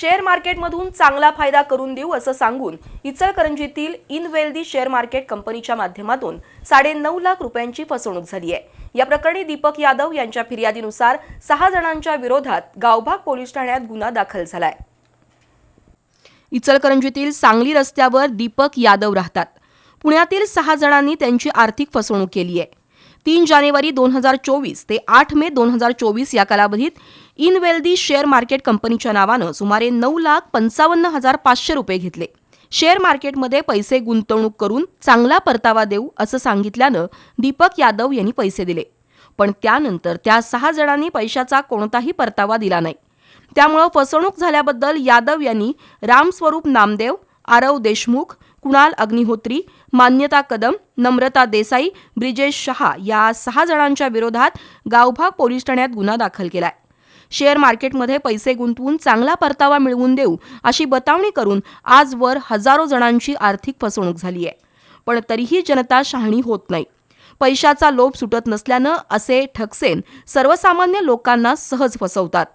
Share मार्केटमधून चांगला फायदा करून देऊ असं सांगून इचलकरंजीतील इनवेल्दी शेअर मार्केट कंपनीच्या माध्यमातून साडेनऊ लाख रुपयांची फसवणूक झाली आहे. या प्रकरणी दीपक यादव यांच्या फिर्यादीनुसार सहा जणांच्या विरोधात गावभाग पोलीस ठाण्यात गुन्हा दाखल झालाय. इचलकरंजीतील सांगली रस्त्यावर दीपक यादव राहतात. पुण्यातील सहा जणांनी त्यांची आर्थिक फसवणूक केली आहे. तीन जानेवारी दोन हजार चोवीस ते आठ मे दोन हजार चोवीस या कालावधीत इनवेल्दी शेअर मार्केट कंपनीच्या नावानं सुमारे नऊ लाख पंचावन्न हजार पाचशे रुपये घेतले. शेअर मार्केटमध्ये पैसे गुंतवणूक करून चांगला परतावा देऊ असं सांगितल्यानं दीपक यादव यांनी पैसे दिले. पण त्यानंतर त्या सहा जणांनी पैशाचा कोणताही परतावा दिला नाही. त्यामुळं फसवणूक झाल्याबद्दल यादव यांनी रामस्वरूप नामदेव आरव देशमुख कुणाल अग्निहोत्री मान्यता कदम नम्रता देसाई ब्रिजेश शहा या सहा जणांच्या विरोधात गावभाग पोलीस ठाण्यात गुन्हा दाखल केलाय. शेअर मार्केटमध्ये पैसे गुंतवून चांगला परतावा मिळवून देऊ अशी बतावणी करून आजवर हजारो जणांची आर्थिक फसवणूक झाली आहे. पण तरीही जनता शहाणी होत नाही. पैशाचा लोभ सुटत नसल्यानं असे ठकसेन सर्वसामान्य लोकांना सहज फसवतात.